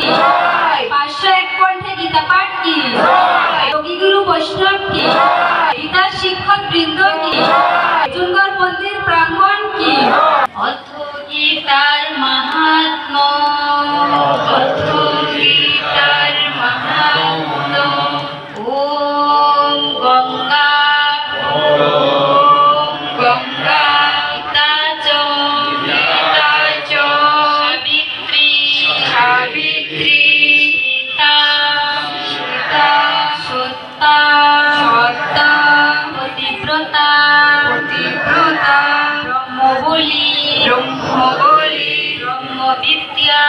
কি পাঁচশো এক কণ্ঠে গীতা পাঠ কি? যোগীগুরু বৈষ্ণব কি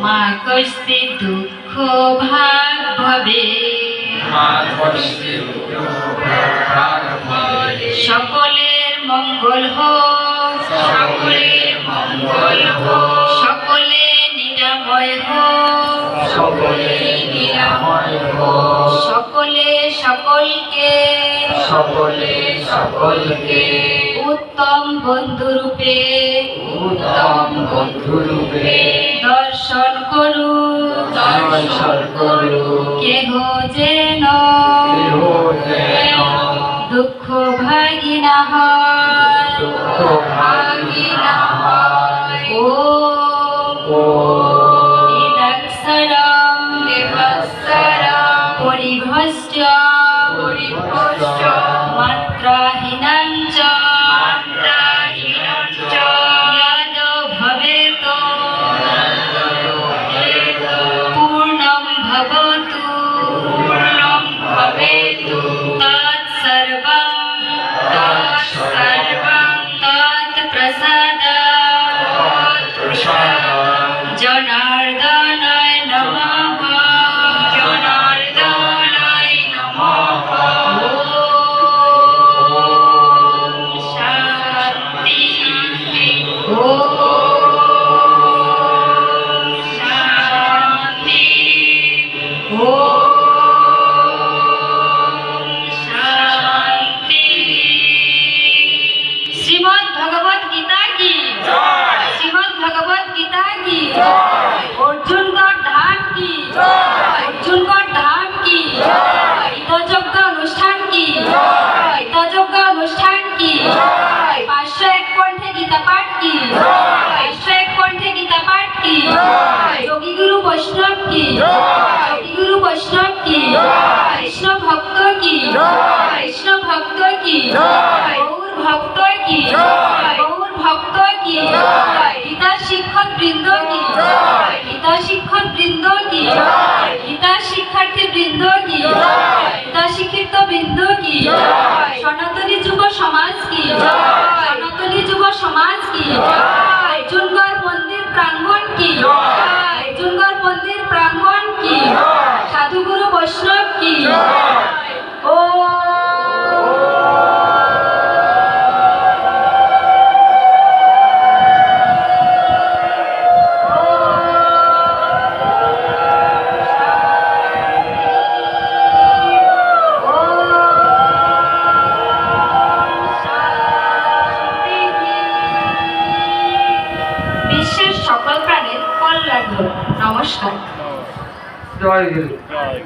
মা কষ্টে দুঃখ ভাগ ভবে সকলের মঙ্গল হোক। সকলের মঙ্গল সকলে নিরাময় হোক। সকলে নিরাময় হোক। সকলে সকলকে। সকলে সকলকে। উত্তম বন্ধুরূপে উত্তম বন্ধুরূপে দর্শন করু দর্শন করু কেহ যেন কেহ যেন 爱你 গীতা শিক্ষার্থী বৃন্দ কি? গীতা শিক্ষিত বৃন্দ কি? সনাতনী যুব সমাজ কি? সনাতনী যুব সমাজ কি? অর্জুনগড় মন্দির প্রাঙ্গণ কি? অর্জুনগড় মন্দির প্রাঙ্গণ কি? সাধুগুরু বৈষ্ণব কি? নমস্কার। জয় গুরু। জয়